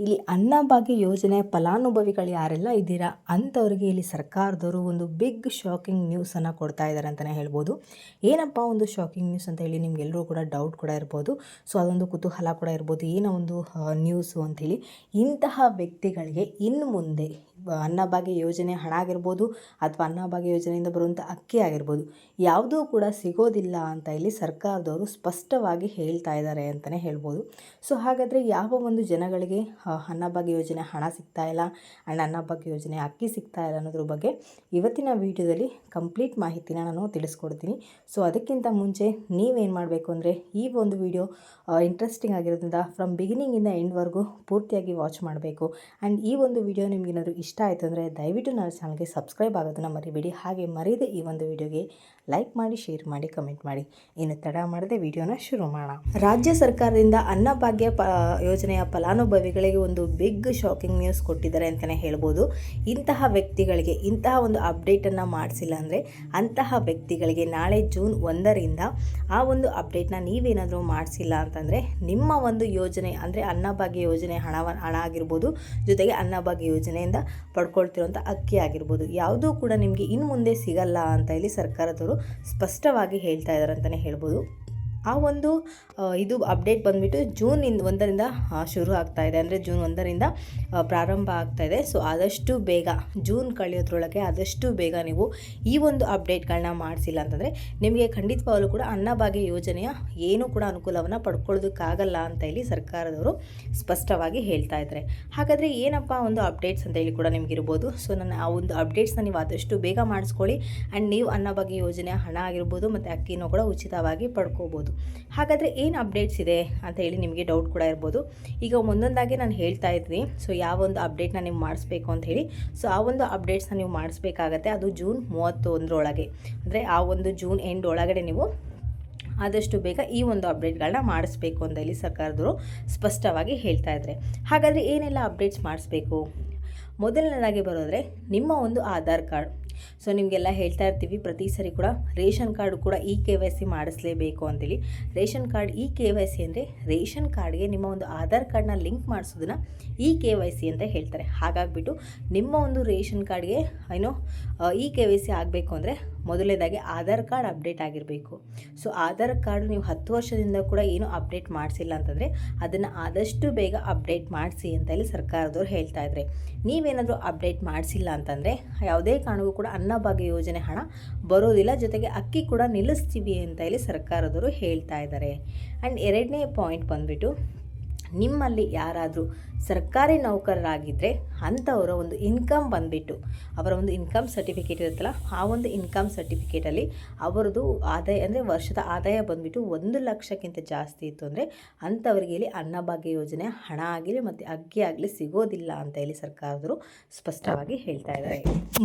ಇಲ್ಲಿ ಅನ್ನಭಾಗ್ಯ ಯೋಜನೆ ಫಲಾನುಭವಿಗಳು ಯಾರೆಲ್ಲ ಇದ್ದೀರಾ ಅಂಥವ್ರಿಗೆ ಇಲ್ಲಿ ಸರ್ಕಾರದವರು ಒಂದು ಬಿಗ್ ಶಾಕಿಂಗ್ ನ್ಯೂಸನ್ನು ಕೊಡ್ತಾ ಇದ್ದಾರೆ ಅಂತಲೇ ಹೇಳ್ಬೋದು. ಏನಪ್ಪ ಒಂದು ಶಾಕಿಂಗ್ ನ್ಯೂಸ್ ಅಂತ ಹೇಳಿ ನಿಮ್ಗೆಲ್ಲರೂ ಕೂಡ ಡೌಟ್ ಕೂಡ ಇರ್ಬೋದು. ಸೊ ಅದೊಂದು ಕುತೂಹಲ ಕೂಡ ಇರ್ಬೋದು. ಏನೋ ಒಂದು ನ್ಯೂಸು ಅಂಥೇಳಿ ಇಂತಹ ವ್ಯಕ್ತಿಗಳಿಗೆ ಇನ್ನು ಮುಂದೆ ಅನ್ನಭಾಗ್ಯ ಯೋಜನೆ ಹಣ ಆಗಿರ್ಬೋದು ಅಥವಾ ಅನ್ನಭಾಗ್ಯ ಯೋಜನೆಯಿಂದ ಬರುವಂಥ ಅಕ್ಕಿ ಆಗಿರ್ಬೋದು, ಯಾವುದೂ ಕೂಡ ಸಿಗೋದಿಲ್ಲ ಅಂತ ಇಲ್ಲಿ ಸರ್ಕಾರದವರು ಸ್ಪಷ್ಟವಾಗಿ ಹೇಳ್ತಾ ಇದ್ದಾರೆ ಅಂತಲೇ ಹೇಳ್ಬೋದು. ಸೊ ಹಾಗಾದರೆ ಯಾವ ಒಂದು ಜನಗಳಿಗೆ ಅನ್ನಭಾಗ್ಯ ಯೋಜನೆ ಹಣ ಸಿಗ್ತಾ ಇಲ್ಲ ಆ್ಯಂಡ್ ಅನ್ನಭಾಗ್ಯ ಯೋಜನೆ ಅಕ್ಕಿ ಸಿಗ್ತಾ ಇಲ್ಲ ಅನ್ನೋದ್ರ ಬಗ್ಗೆ ಇವತ್ತಿನ ವಿಡಿಯೋದಲ್ಲಿ ಕಂಪ್ಲೀಟ್ ಮಾಹಿತಿನ ನಾನು ತಿಳಿಸ್ಕೊಡ್ತೀನಿ. ಸೊ ಅದಕ್ಕಿಂತ ಮುಂಚೆ ನೀವೇನು ಮಾಡಬೇಕು ಅಂದರೆ ಈ ಒಂದು ವಿಡಿಯೋ ಇಂಟ್ರೆಸ್ಟಿಂಗ್ ಆಗಿರೋದ್ರಿಂದ ಫ್ರಮ್ ಬಿಗಿನಿಂಗಿಂದ ಎಂಡ್ವರೆಗೂ ಪೂರ್ತಿಯಾಗಿ ವಾಚ್ ಮಾಡಬೇಕು. ಆ್ಯಂಡ್ ಈ ಒಂದು ವಿಡಿಯೋ ನಿಮಗೇನಾದರೂ ಇಷ್ಟ ಆಯಿತು ಅಂದರೆ ದಯವಿಟ್ಟು ನನ್ನ ಚಾನಲ್ಗೆ ಸಬ್ಸ್ಕ್ರೈಬ್ ಆಗೋದನ್ನು ಮರಿಬೇಡಿ. ಹಾಗೆ ಮರೆಯದೆ ಈ ಒಂದು ವಿಡಿಯೋಗೆ ಲೈಕ್ ಮಾಡಿ ಶೇರ್ ಮಾಡಿ ಕಮೆಂಟ್ ಮಾಡಿ. ಇನ್ನು ತಡ ಮಾಡದೆ ವಿಡಿಯೋನ ಶುರು ಮಾಡೋಣ. ರಾಜ್ಯ ಸರ್ಕಾರದಿಂದ ಅನ್ನಭಾಗ್ಯ ಯೋಜನೆಯ ಫಲಾನುಭವಿಗಳಿಗೆ ಒಂದು ಬಿಗ್ ಶಾಕಿಂಗ್ ನ್ಯೂಸ್ ಕೊಟ್ಟಿದ್ದಾರೆ ಅಂತಲೇ ಹೇಳ್ಬೋದು. ಇಂತಹ ವ್ಯಕ್ತಿಗಳಿಗೆ ಇಂತಹ ಒಂದು ಅಪ್ಡೇಟನ್ನು ಮಾಡಿಸಿಲ್ಲ ಅಂದರೆ ಅಂತಹ ವ್ಯಕ್ತಿಗಳಿಗೆ ನಾಳೆ ಜೂನ್ ಒಂದರಿಂದ ಆ ಒಂದು ಅಪ್ಡೇಟ್ನ ನೀವೇನಾದರೂ ಮಾಡಿಸಿಲ್ಲ ಅಂತಂದರೆ ನಿಮ್ಮ ಒಂದು ಯೋಜನೆ ಅಂದರೆ ಅನ್ನಭಾಗ್ಯ ಯೋಜನೆ ಹಣವ ಹಣ ಆಗಿರ್ಬೋದು, ಜೊತೆಗೆ ಅನ್ನಭಾಗ್ಯ ಯೋಜನೆಯಿಂದ ಪಡ್ಕೊಳ್ತಿರುವಂಥ ಅಕ್ಕಿ ಆಗಿರ್ಬೋದು. ಯಾವುದೂ ಕೂಡ ನಿಮಗೆ ಇನ್ನು ಮುಂದೆ ಸಿಗಲ್ಲ ಅಂತ ಇಲ್ಲಿ ಸರ್ಕಾರದವರು ಸ್ಪಷ್ಟವಾಗಿ ಹೇಳ್ತಾ ಇದ್ದಾರೆ ಅಂತಲೇ ಹೇಳ್ಬೋದು. ಆ ಒಂದು ಇದು ಅಪ್ಡೇಟ್ ಬಂದುಬಿಟ್ಟು ಜೂನ್ ಇಂದ ಒಂದರಿಂದ ಶುರು ಆಗ್ತಾ ಇದೆ. ಅಂದರೆ ಜೂನ್ ಒಂದರಿಂದ ಪ್ರಾರಂಭ ಆಗ್ತಾ ಇದೆ. ಸೊ ಆದಷ್ಟು ಬೇಗ ಜೂನ್ ಕಳೆಯೋದ್ರೊಳಗೆ ಆದಷ್ಟು ಬೇಗ ನೀವು ಈ ಒಂದು ಅಪ್ಡೇಟ್ಗಳನ್ನ ಮಾಡಿಸಿಲ್ಲ ಅಂತಂದರೆ ನಿಮಗೆ ಖಂಡಿತವಾಗಲೂ ಕೂಡ ಅನ್ನಭಾಗ್ಯ ಯೋಜನೆಯ ಏನೂ ಕೂಡ ಅನುಕೂಲವನ್ನು ಪಡ್ಕೊಳ್ಳೋದಕ್ಕಾಗಲ್ಲ ಅಂತ ಹೇಳಿ ಸರ್ಕಾರದವರು ಸ್ಪಷ್ಟವಾಗಿ ಹೇಳ್ತಾ ಇದ್ದಾರೆ. ಹಾಗಾದರೆ ಏನಪ್ಪ ಒಂದು ಅಪ್ಡೇಟ್ಸ್ ಅಂತ ಹೇಳಿ ಕೂಡ ನಿಮಗಿರ್ಬೋದು. ಸೊ ನನ್ನ ಆ ಒಂದು ಅಪ್ಡೇಟ್ಸ್ನ ನೀವು ಆದಷ್ಟು ಬೇಗ ಮಾಡಿಸ್ಕೊಳ್ಳಿ. ಆ್ಯಂಡ್ ನೀವು ಅನ್ನಭಾಗ್ಯ ಯೋಜನೆಯ ಹಣ ಆಗಿರ್ಬೋದು ಮತ್ತು ಅಕ್ಕಿನೂ ಕೂಡ ಉಚಿತವಾಗಿ ಪಡ್ಕೋಬೋದು. ಹಾಗಾದರೆ ಏನು ಅಪ್ಡೇಟ್ಸ್ ಇದೆ ಅಂತ ಹೇಳಿ ನಿಮಗೆ ಡೌಟ್ ಕೂಡ ಇರ್ಬೋದು. ಈಗ ಒಂದೊಂದಾಗಿ ನಾನು ಹೇಳ್ತಾ ಇದ್ದೀನಿ. ಸೊ ಯಾವ ಒಂದು ಅಪ್ಡೇಟ್ನ ನೀವು ಮಾಡಿಸ್ಬೇಕು ಅಂತ ಹೇಳಿ. ಸೊ ಆ ಒಂದು ಅಪ್ಡೇಟ್ಸ್ನ ನೀವು ಮಾಡಿಸ್ಬೇಕಾಗತ್ತೆ. ಅದು ಜೂನ್ ಮೂವತ್ತೊಂದರೊಳಗೆ. ಅಂದರೆ ಆ ಒಂದು ಜೂನ್ ಎಂಡ್ ಒಳಗಡೆ ನೀವು ಆದಷ್ಟು ಬೇಗ ಈ ಒಂದು ಅಪ್ಡೇಟ್ಗಳನ್ನ ಮಾಡಿಸ್ಬೇಕು ಅಂತ ಇಲ್ಲಿ ಸರ್ಕಾರದವರು ಸ್ಪಷ್ಟವಾಗಿ ಹೇಳ್ತಾ ಇದ್ದಾರೆ ಹಾಗಾದರೆ ಏನೆಲ್ಲ ಅಪ್ಡೇಟ್ಸ್ ಮಾಡಿಸ್ಬೇಕು? ಮೊದಲನೇದಾಗಿ ಬರೋದ್ರೆ ನಿಮ್ಮ ಒಂದು ಆಧಾರ್ ಕಾರ್ಡ್. ಸೊ ನಿಮಗೆಲ್ಲ ಹೇಳ್ತಾ ಇರ್ತೀವಿ, ಪ್ರತಿ ಸರಿ ಕೂಡ ರೇಷನ್ ಕಾರ್ಡು ಕೂಡ ಇ ಕೆ ವೈ ಸಿ ಮಾಡಿಸ್ಲೇಬೇಕು ಅಂತೇಳಿ. Ration card E K Y C ಅಂದರೆ ರೇಷನ್ ಕಾರ್ಡ್ಗೆ ನಿಮ್ಮ ಒಂದು ಆಧಾರ್ ಕಾರ್ಡ್ನ ಲಿಂಕ್ ಮಾಡಿಸೋದನ್ನ ಇ ಕೆ ವೈ ಸಿ ಅಂತ ಹೇಳ್ತಾರೆ. ಹಾಗಾಗಿಬಿಟ್ಟು ನಿಮ್ಮ ಒಂದು ರೇಷನ್ ಕಾರ್ಡ್ಗೆ, ಏನೋ ಇ ಕೆ ವೈ ಸಿ ಆಗಬೇಕು ಅಂದರೆ ಮೊದಲನೇದಾಗಿ ಆಧಾರ್ ಕಾರ್ಡ್ ಅಪ್ಡೇಟ್ ಆಗಿರಬೇಕು. ಸೊ, ಆಧಾರ್ ಕಾರ್ಡ್ ನೀವು ಹತ್ತು ವರ್ಷದಿಂದ ಕೂಡ ಏನು ಅಪ್ಡೇಟ್ ಮಾಡಿಸಿಲ್ಲ ಅಂತಂದರೆ ಅದನ್ನು ಆದಷ್ಟು ಬೇಗ ಅಪ್ಡೇಟ್ ಮಾಡಿಸಿ ಅಂತ ಹೇಳಿ ಸರ್ಕಾರದವ್ರು ಹೇಳ್ತಾ ಇದ್ದಾರೆ ನೀವೇನಾದರೂ ಅಪ್ಡೇಟ್ ಮಾಡಿಸಿಲ್ಲ ಅಂತಂದರೆ ಯಾವುದೇ ಕಾರಣಕ್ಕೂ ಕೂಡ ಅನ್ನಭಾಗ್ಯ ಯೋಜನೆ ಹಣ ಬರೋದಿಲ್ಲ. ಜೊತೆಗೆ ಅಕ್ಕಿ ಕೂಡ ನಿಲ್ಲಿಸ್ತೀವಿ ಅಂತ ಹೇಳಿ ಸರ್ಕಾರದವರು ಹೇಳ್ತಾ ಇದ್ದಾರೆ ಆ್ಯಂಡ್ ಎರಡನೇ ಪಾಯಿಂಟ್ ಬಂದುಬಿಟ್ಟು ನಿಮ್ಮಲ್ಲಿ ಯಾರಾದರೂ ಸರ್ಕಾರಿ ನೌಕರರಾಗಿದ್ದರೆ ಅಂಥವರ ಒಂದು ಇನ್ಕಮ್ ಬಂದುಬಿಟ್ಟು ಅವರ ಒಂದು ಇನ್ಕಮ್ ಸರ್ಟಿಫಿಕೇಟ್ ಇರುತ್ತಲ್ಲ, ಆ ಒಂದು ಇನ್ಕಮ್ ಸರ್ಟಿಫಿಕೇಟಲ್ಲಿ ಅವರದ್ದು ಆದಾಯ ಅಂದರೆ ವರ್ಷದ ಆದಾಯ ಬಂದುಬಿಟ್ಟು ಒಂದು ಲಕ್ಷಕ್ಕಿಂತ ಜಾಸ್ತಿ ಇತ್ತು ಅಂದರೆ ಅಂಥವರಿಗೆ ಇಲ್ಲಿ ಅನ್ನಭಾಗ್ಯ ಯೋಜನೆ, ಹಣ ಆಗಲಿ ಮತ್ತು ಅಕ್ಕಿ ಆಗಲಿ ಸಿಗೋದಿಲ್ಲ ಅಂತ ಹೇಳಿ ಸರ್ಕಾರದವರು ಸ್ಪಷ್ಟವಾಗಿ ಹೇಳ್ತಾ ಇದ್ದಾರೆ.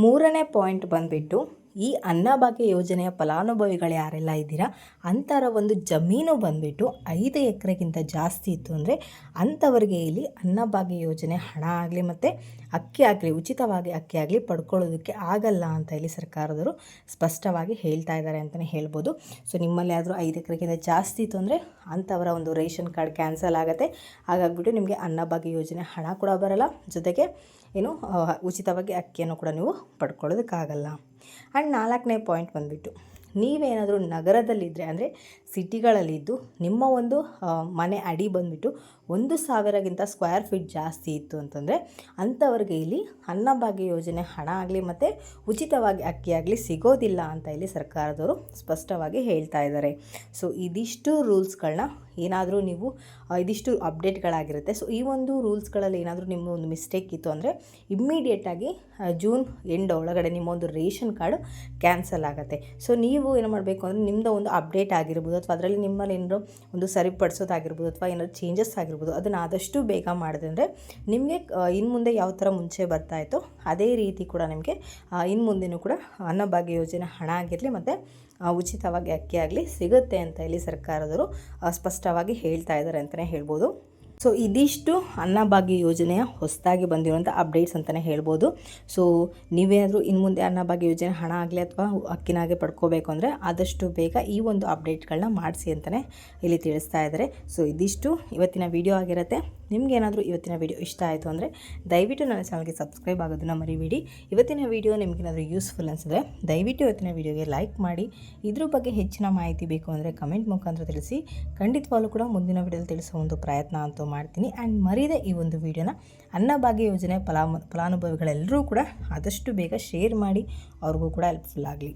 ಮೂರನೇ ಪಾಯಿಂಟ್ ಬಂದುಬಿಟ್ಟು ಈ ಅನ್ನಭಾಗ್ಯ ಯೋಜನೆಯ ಫಲಾನುಭವಿಗಳು ಯಾರೆಲ್ಲ ಇದ್ದೀರಾ? ಅಂಥರ ಒಂದು ಜಮೀನು ಬಂದುಬಿಟ್ಟು ಐದು ಎಕರೆಗಿಂತ ಜಾಸ್ತಿ ಇತ್ತು ಅಂದರೆ ಅಂಥವರಿಗೆ ಇಲ್ಲಿ ಅನ್ನಭಾಗ್ಯ ಯೋಜನೆ ಹಣ ಆಗಲಿ ಮತ್ತು ಅಕ್ಕಿ ಆಗಲಿ, ಉಚಿತವಾಗಿ ಅಕ್ಕಿ ಆಗಲಿ ಪಡ್ಕೊಳ್ಳೋದಕ್ಕೆ ಆಗಲ್ಲ ಅಂತ ಇಲ್ಲಿ ಸರ್ಕಾರದವರು ಸ್ಪಷ್ಟವಾಗಿ ಹೇಳ್ತಾ ಇದ್ದಾರೆ ಅಂತಲೇ ಹೇಳ್ಬೋದು. ಸೊ ನಿಮ್ಮಲ್ಲಿ ಆದರೂ ಐದು ಎಕರೆಗಿಂತ ಜಾಸ್ತಿ ಇತ್ತು ಅಂದರೆ ಅಂಥವರ ಒಂದು ರೇಷನ್ ಕಾರ್ಡ್ ಕ್ಯಾನ್ಸಲ್ ಆಗುತ್ತೆ. ಹಾಗಾಗ್ಬಿಟ್ಟು ನಿಮಗೆ ಅನ್ನಭಾಗ್ಯ ಯೋಜನೆ ಹಣ ಕೂಡ ಬರಲ್ಲ. ಜೊತೆಗೆ ಏನು ಉಚಿತವಾಗಿ ಅಕ್ಕಿಯನ್ನು ಕೂಡ ನೀವು ಪಡ್ಕೊಳ್ಳೋದಕ್ಕಾಗಲ್ಲ. ಆ್ಯಂಡ್ ನಾಲ್ಕನೇ ಪಾಯಿಂಟ್ ಬಂದುಬಿಟ್ಟು, ನೀವೇನಾದರೂ ನಗರದಲ್ಲಿದ್ದರೆ ಅಂದರೆ ಸಿಟಿಗಳಲ್ಲಿದ್ದು ನಿಮ್ಮ ಒಂದು ಮನೆ ಅಡಿ ಬಂದುಬಿಟ್ಟು ಒಂದು ಸಾವಿರಗಿಂತ ಸ್ಕ್ವೇರ್ ಫೀಟ್ ಜಾಸ್ತಿ ಇತ್ತು ಅಂತಂದರೆ, ಅಂಥವ್ರಿಗೆ ಇಲ್ಲಿ ಅನ್ನಭಾಗ್ಯ ಯೋಜನೆ ಹಣ ಆಗಲಿ ಮತ್ತು ಉಚಿತವಾಗಿ ಅಕ್ಕಿ ಸಿಗೋದಿಲ್ಲ ಅಂತ ಇಲ್ಲಿ ಸರ್ಕಾರದವರು ಸ್ಪಷ್ಟವಾಗಿ ಹೇಳ್ತಾ ಇದ್ದಾರೆ. ಸೊ, ಇದಿಷ್ಟು ರೂಲ್ಸ್ಗಳನ್ನ ಏನಾದರೂ ನೀವು ಇದಿಷ್ಟು ಅಪ್ಡೇಟ್ಗಳಾಗಿರುತ್ತೆ. ಸೊ ಈ ಒಂದು ರೂಲ್ಸ್ಗಳಲ್ಲಿ ಏನಾದರೂ ನಿಮ್ಮ ಒಂದು ಮಿಸ್ಟೇಕ್ ಇತ್ತು ಅಂದರೆ, ಇಮ್ಮಿಡಿಯೇಟಾಗಿ ಜೂನ್ ಎಂಡ್ ಒಳಗಡೆ ನಿಮ್ಮ ಒಂದು ರೇಷನ್ ಕಾರ್ಡ್ ಕ್ಯಾನ್ಸಲ್ ಆಗುತ್ತೆ. ಸೊ ನೀವು ಏನು ಮಾಡಬೇಕು ಅಂದರೆ ನಿಮ್ಮದು ಒಂದು ಅಪ್ಡೇಟ್ ಆಗಿರ್ಬೋದು, ಅಥವಾ ಅದರಲ್ಲಿ ನಿಮ್ಮಲ್ಲಿ ಏನಾದರೂ ಒಂದು ಸರಿಪಡಿಸೋದಾಗಿರ್ಬೋದು, ಅಥವಾ ಏನಾದರೂ ಚೇಂಜಸ್ ಆಗಿರ್ಬೋದು, ಅದನ್ನು ಆದಷ್ಟು ಬೇಗ ಮಾಡಿದೆ ಅಂದರೆ, ನಿಮಗೆ ಇನ್ನು ಮುಂದೆ ಯಾವ ಥರ ಮುಂಚೆ ಬರ್ತಾ ಇತ್ತು, ಅದೇ ರೀತಿ ಕೂಡ ನಿಮಗೆ ಇನ್ನು ಮುಂದೆನೂ ಕೂಡ ಅನ್ನಭಾಗ್ಯ ಯೋಜನೆ ಹಣ ಆಗಿರಲಿ, ಮತ್ತು ಉಚಿತವಾಗಿ ಅಕ್ಕಿ ಆಗಲಿ ಸಿಗುತ್ತೆ ಅಂತ ಇಲ್ಲಿ ಸರ್ಕಾರದವರು ಸ್ಪಷ್ಟವಾಗಿ ಹೇಳ್ತಾ ಇದ್ದಾರೆ ಅಂತಲೇ ಹೇಳ್ಬೋದು. ಸೊ ಇದಿಷ್ಟು ಅನ್ನಭಾಗ್ಯ ಯೋಜನೆಯ ಹೊಸದಾಗಿ ಬಂದಿರುವಂಥ ಅಪ್ಡೇಟ್ಸ್ ಅಂತಲೇ ಹೇಳ್ಬೋದು. ಸೊ ನೀವೇನಾದರೂ ಇನ್ನು ಮುಂದೆ ಅನ್ನಭಾಗ್ಯ ಯೋಜನೆ ಹಣ ಆಗಲಿ ಅಥವಾ ಅಕ್ಕಿನಾಗೆ ಪಡ್ಕೋಬೇಕು ಅಂದರೆ ಆದಷ್ಟು ಬೇಗ ಈ ಒಂದು ಅಪ್ಡೇಟ್ಗಳನ್ನ ಮಾಡಿಸಿ ಅಂತಲೇ ಇಲ್ಲಿ ತಿಳಿಸ್ತಾ ಇದ್ದಾರೆ. ಸೊ ಇದಿಷ್ಟು ಇವತ್ತಿನ ವಿಡಿಯೋ ಆಗಿರುತ್ತೆ. ನಿಮಗೇನಾದರೂ ಇವತ್ತಿನ ವಿಡಿಯೋ ಇಷ್ಟ ಆಯಿತು ಅಂದರೆ ದಯವಿಟ್ಟು ನನ್ನ ಚಾನಲ್ಗೆ ಸಬ್ಸ್ಕ್ರೈಬ್ ಆಗೋದನ್ನ ಮರಿಬೇಡಿ. ಇವತ್ತಿನ ವಿಡಿಯೋ ನಿಮಗೇನಾದರೂ ಯೂಸ್ಫುಲ್ ಅನಿಸಿದ್ರೆ ದಯವಿಟ್ಟು ಇವತ್ತಿನ ವಿಡಿಯೋಗೆ ಲೈಕ್ ಮಾಡಿ. ಇದ್ರ ಬಗ್ಗೆ ಹೆಚ್ಚಿನ ಮಾಹಿತಿ ಬೇಕು ಅಂದರೆ ಕಮೆಂಟ್ ಮುಖಾಂತರ ತಿಳಿಸಿ. ಖಂಡಿತವಾಗ್ಲೂ ಕೂಡ ಮುಂದಿನ ವಿಡಿಯೋದಲ್ಲಿ ತಿಳಿಸೋ ಒಂದು ಪ್ರಯತ್ನ ಅಂತೂ ಮಾಡ್ತೀನಿ. ಆ್ಯಂಡ್ ಮರೀದೆ ಈ ಒಂದು ವಿಡಿಯೋನ ಅನ್ನಭಾಗ್ಯ ಯೋಜನೆ ಫಲಾ ಫಲಾನುಭವಿಗಳೆಲ್ಲರೂ ಕೂಡ ಆದಷ್ಟು ಬೇಗ ಶೇರ್ ಮಾಡಿ, ಅವ್ರಿಗೂ ಕೂಡ ಹೆಲ್ಪ್ಫುಲ್ ಆಗಲಿ.